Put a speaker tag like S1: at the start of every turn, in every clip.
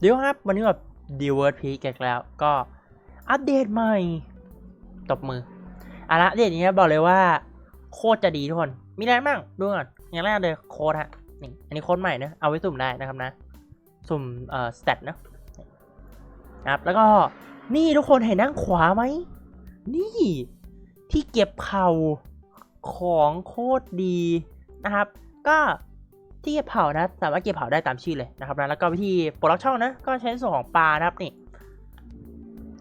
S1: เดี๋ยวครับ วันนี้แบบดีเวิร์ดพีกแล้วก็อัปเดตใหม่ ตบมืออะละอัปเดตนี้บอกเลยว่า โคตรจะดีทุกคน มีอะไรบ้างดูก่อนอย่างแรกเลยโค้ดฮะนี่อันนี้โค้ดใหม่นะเอาไว้สุ่มได้นะครับนะ สุ่มเอ่อสเตตนะนะครับแล้วก็นี่ทุกคนเห็นด้านขวาไหม นี่ที่เก็บเผาของโคตรดีนะครับ ก็ ที่เก็บเผานะ สามารถเก็บเผาได้ตามชื่อเลยนะครับนะแล้วก็วิธีปลดล็อกช่องนะก็ใช้ส่วนของปลานะครับนี่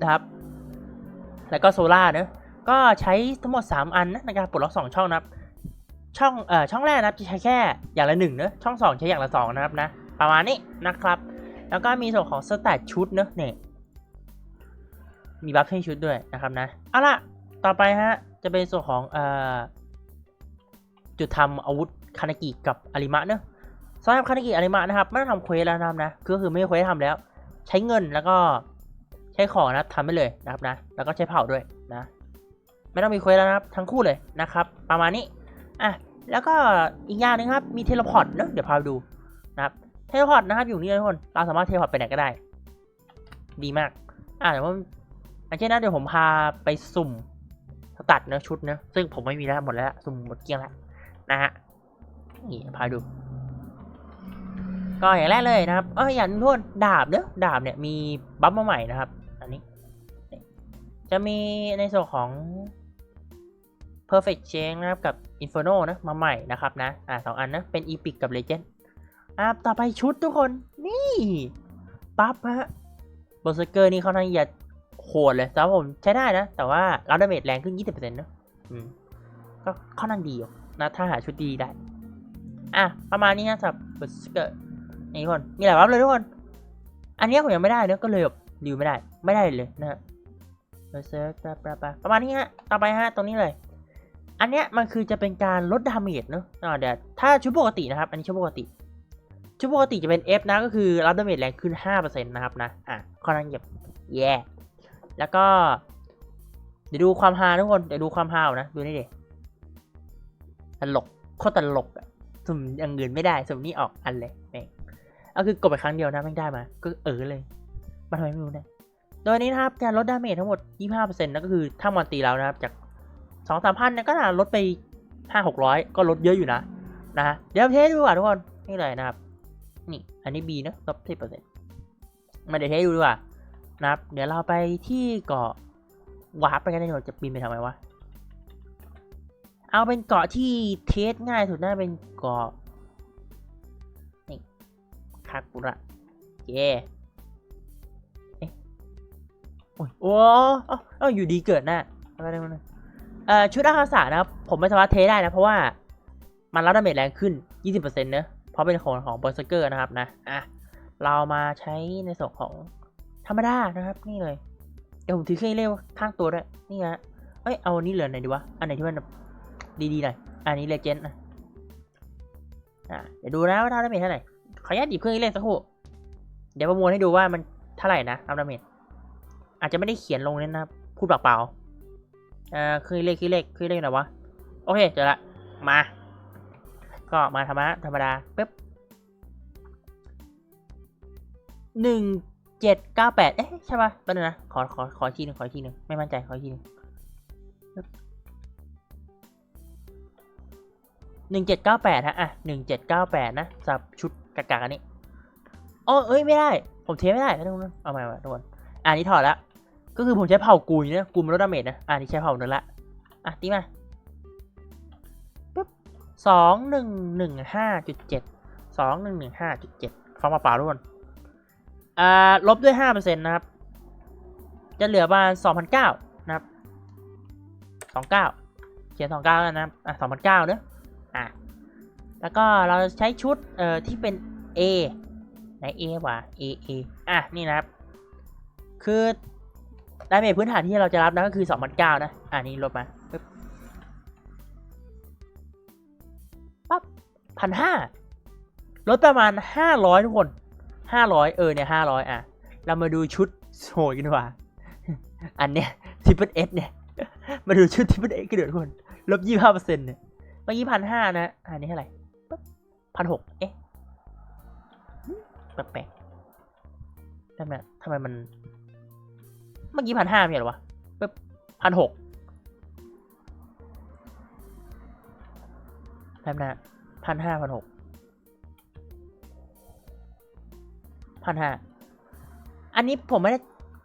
S1: นะครับ แล้วก็โซล่าเนะก็ใช้ทั้งหมด 3 อันนะในการปลดล็อก2ช่องนะครับช่องเอ่อช่องแรกนะครับจะใช้แค่อย่างละหนึ่งเนะช่อง 2 ใช้อย่างละสองนะครับนะประมาณนี้นะครับ แล้วก็มีส่วนของสแตทชุดเนะเนี่ยมีบัฟให้ชุดด้วยนะครับนะเอาล่ะต่อไปฮะจะเป็นส่วนของเอ่อจุดทำอาวุธ คานากิกับอาริมะเนอะสำหรับคานากิอาริมะนะครับไม่ต้องทำเควสแล้วนะนะก็คือไม่เควสทำแล้ว ใช้เงินแล้วก็ใช้ของนะทำไปเลยนะครับนะ แล้วก็ใช้เผาด้วยนะไม่ต้องมีเควสแล้วนะครับทั้งคู่เลยนะครับ ประมาณนี้อะแล้วก็อีกอย่างหนึงครับมีเทเลพอร์ตเนอะเดี๋ยวพาไปดูนะครับเทเลพอร์ตนะครับอยู่นี่เลยทุกคนเราสามารถเทเลพอร์ตไปไหนก็ได้ ดีมาก อะเดี๋ยวผมอันเช่นนะเดี๋ยวผมพาไปสุ่มตัดเนื้อะชุดเนื้อะซึ่งผมไม่มีแล้วหมดแล้ว สุ่มหมดเกลี้ยงแล้วนะฮะ นี่พาดู ก็อย่างแรกเลยนะครับเอออย่างทุกคนดาบเนื้อะดาบเนี่ยมีบัฟมาใหม่นะครับ อันนี้ จะมีในส่วนของ perfect change นะครับกับ inferno นะมาใหม่นะครับนะ อ่าสองอันนะ เป็น epic กับ legend อ่าต่อไปชุดทุกคนนี่ปั๊บฮะ berserker นี่เขาทางจะโหดเลยสำหรับผมใช้ได้นะ แต่ว่ารับดาเมจแรงขึ้น 20%เนอะอืมก็ค่อนข้างดีอยู่นะถ้าหาชุดดีได้ อะประมาณนี้นะสำหรับเบสเกอร์นี่ทุกคนมีหลายวับเลยทุกคน อันนี้ผมยังไม่ได้เนอะก็เลยแบบรีวิวไม่ได้ไม่ได้เลยนะฮะเบสเกอร์ประมาณนี้ฮะต่อไปฮะตรงนี้เลย อันเนี้ยมันคือจะเป็นการลดดาเมจเนอะอ่าเดี๋ยวถ้าชุดปกตินะครับ อันนี้ชุดปกติชุดปกติจะเป็น F นะก็คือรับดาเมจแรงขึ้น 5%นะครับนะอะค่อนข้างแบบแย่แล้วก็ เดี๋ยวดูความฮาทุกคน เดี๋ยวดูความฮาเอานะ ดูนี่ดิตลกโคตรตลกอะ สุ่มอย่างอื่นไม่ได้สุ่มนี่ออกอันเลยแม่งเอาคือกดไปครั้งเดียวนะไม่งได้มา ก็เออเลยมันทำไมไม่รู้เนี่ยโดยนี้นะครับการลดดาเมจทั้งหมด 25%นั่นก็คือถ้ามอนตีแล้วนะครับ จาก 2 3พันเนี่ยก็น่าลดไป 5 600 ก็ลดเยอะอยู่นะนะฮะเดี๋ยวเทสดูก่อนทุกคนนี่เลยนะครับ นี่อันนี้ B นะลบ10%มาเดี๋ยวเทสดูดีกว่านะครับ เดี๋ยวเราไปที่เกาะวาร์ปไปกันได้หมดจะบินไปทำไมวะ เอาเป็นเกาะที่เทสง่ายสุดน่าเป็นเกาะนี่คากุระเย่เอโอ้ยโอ้เอ้าเอ้าอยู่ดีเกิดหน้าอะไรได้มั้งเอ่อชุดอาคาสะนะครับ ผมไม่สามารถเทสได้นะ เพราะว่ามันรับดาเมจแรงขึ้น 20%เนอะเพราะเป็นของของเบอร์เซอร์เกอร์นะครับนะ อะ เรามาใช้ในส่วนของธรรมดานะครับ นี่เลย เดี๋ยวผมถือเครื่องเล่ข้างตัวด้วย นี่ฮะเอ้ย เอาอันนี้เหลือไหนดีวะ อันไหนที่มัน ดีๆหน่อยอันนี้เลเจนด์นะอะเดี๋ยวดูนะว่าเท่าดาเมจเท่าไหร่ขออนุญาตหยิบเครื่องเล่นสักครู่เดี๋ยวประมวลให้ดูว่ามันเท่าไหร่นะอัพดาเมจอาจจะไม่ได้เขียนลงเลยนนะครับพูดเปล่าๆเอ่าเครื่องเล่นเครื่องเล่นเครื่องเล่นไหนวะโอเคเจอละมา ก็มาธรรมดาธรรมดาปึ๊บหนึ่งเจ็ดเก้าแปดเอ๊ะใช่ป่ะแป๊บนึงนะขอขอขอทีหนึ่งขอทีหนึ่งไม่มั่นใจขอทีหนึ่ง หนึ่งเจ็ดเก้าแปดฮะ อะหนึ่งเจ็ดเก้าแปดนะสับชุดกากาอันนี้อ๋อเอ้ย ไม่ได้ ผมเทไม่ได้นะทุกคนเอาใหม่มาทุกคนอ่านี้ถอดละ ก็คือผมใช้เผากุยนะกุมันลดดาเมจนะอ่านี้ใช้เผาเนื้อละ อะตีมาปุ๊บสองหนึ่งหนึ่งห้าจุดเจ็ดสองหนึ่งหนึ่งห้าจุดเจ็ดฟังมาเปล่าทุกคนอ่า ลบด้วยห้าเปอร์เซ็นต์นะครับ จะเหลือประมาณสองพันเก้านะครับสองเก้าเขียนสองเก้าแล้วนะครับ อะสองพันเก้าเนอะ แล้วก็เราใช้ชุดเอ่อที่เป็น A ไหน A วะ A A อะ นี่นะครับ คือดาเมจพื้นฐานที่เราจะรับนะก็คือสองพันเก้านะ อะนี่ลบมาปึ๊บปั๊บพันห้าลดประมาณห้าร้อยทุกคนห้าร้อยเออ เนี่ยห้าร้อยอะ เรามาดูชุดโหยกันดีกว่า อันเนี้ยทิปเปิลเอสเนี่ย มาดูชุดทิปเปิลเอสกันเดี๋ยวทุกคน ลบยี่ห้าเปอร์เซ็นต์เนี่ย เมื่อกี้พันห้านะ อันนี้เท่าไหร่ พันหกเอ๊ะแปลกนั่นแหละทำไมมัน เมื่อกี้พันห้าไม่ใช่หรอวะปึ๊บพันหกนั่นะพันห้าพันหกพันห้าอันนี้ผมไม่ได้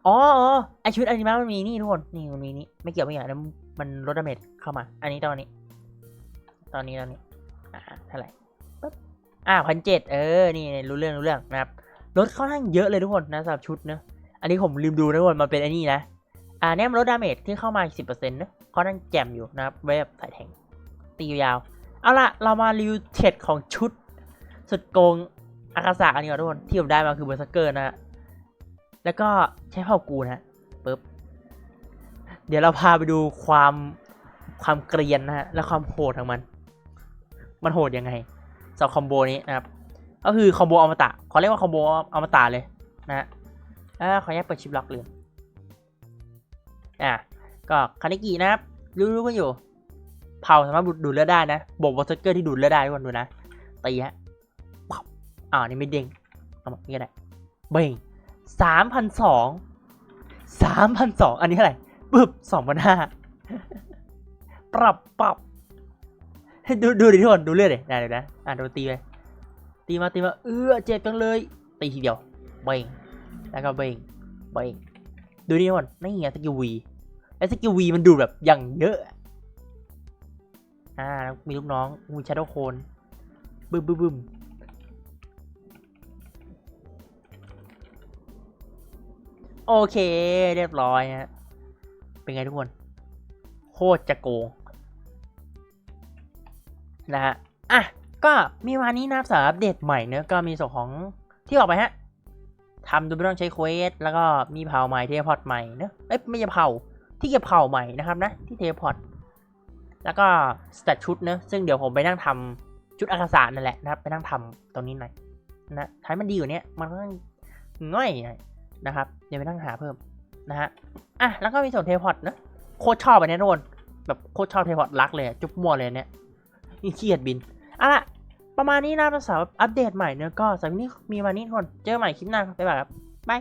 S1: อ๋ออ๋อไอชุดอนิมะมันมีนี่ทุกคน นี่มันมีนี่ ไม่เกี่ยวไม่เกี่ยวแล้วมันลดดาเมจเข้ามา อันนี้ตอนนี้ ตอนนี้ตอนนี้ อ่าเท่าไหร่ อ่าพันเจ็ดเออ นี่รู้เรื่องรู้เรื่องนะครับลดค่อนข้างเยอะเลยทุกคนนะสำหรับชุดเนอะอันนี้ผมลืมดูนะทุกคนมันเป็นไอ้นี่นะ อ่าเนี่ยมันลดดาเมจที่เข้ามาสิบเปอร์เซ็นต์นะค่อนข้างแจ่มอยู่นะครับไว้แบบสายแทงตียาว เอาละเรามารีวิวเทรดของชุด สุดโกงอากาศะอันนี้ก่อนทุกคนที่ผมได้มาคือเบอร์สเกอร์นะฮะแล้วก็ใช้เผ่ากูนะปึ๊บเดี๋ยวเราพาไปดูความความเกรียนนะฮะและความโหดของมัน มันโหดยังไง สำหรับคอมโบนี้นะครับ ก็คือคอมโบอมตะขอเรียกว่าคอมโบอมตะเลยนะฮะอ่าขออนุญาตเปิดชิปล็อกเลยอะก็คานิกินะครับ รู้ๆกันอยู่ เผาสามารถดูดเลือดได้นะบวกวอเตอร์เกอร์ที่ดูดเลือดได้ทุกคนดูนะตีฮะปับอ่านี่ไม่เด้งเอามานี่ก็ได้เบ่งสามพันสองสามพันสองอันนี้เท่าไหร่ปึ๊บสองพันห้าปรับปรับ ดูดูดิทุกคนดูเลือดเลยได้เดี๋ยวนะอะดูตีไปตีมาตีมาเออเจ็บจังเลยตีทีเดียวเบ่งแล้วก็เบ่งเบ่งดูนี่ทุก่อนนี่ไงสกิลวีไอ้สกิลวีมันดูแบบอย่างเยอะอ่ามีลูกน้องมีชาโดโคนบึ้มบึ้มบึ้มโอเค เรียบร้อยฮะเป็นไงทุกคน โคตรจะโกง นะฮะ อะ ก็มีวันนี้นะครับสำหรับอัปเดตใหม่เนอะก็มีส่วนของที่ออกไปฮะทำโดยไม่ต้องใช้เควสแล้วก็มีเผาใหม่เทเลพอร์ตใหม่เนอะเอ้ยไม่ใช่เผาที่เก็บเผาใหม่นะครับนะที่เทเลพอร์ตแล้วก็สเตตชุดเนอะซึ่งเดี๋ยวผมไปนั่งทำชุดอากาศานั่นแหละนะครับ ไปนั่งทำตรงนี้หน่อยนะถ้าให้มันดีกว่านี้มันก็ง่อยนะครับเดี๋ยวไปนั่งหาเพิ่มนะฮะอะแล้วก็มีส่วนเทเลพอร์ตนะโคตรชอบอันนี้ทุกคนแบบโคตรชอบเทเลพอร์ตรักเลยจุ๊บมัวเลยเนี่ย นี่ขี้เกียดบินอะล่ะ ประมาณนี้นะภาษาอัปเดตใหม่เนอะก็สำหรับวันนี้มีมานี้ทุกคนเจอกันใหม่คลิปหน้าครับบ๊ายบายครับบาย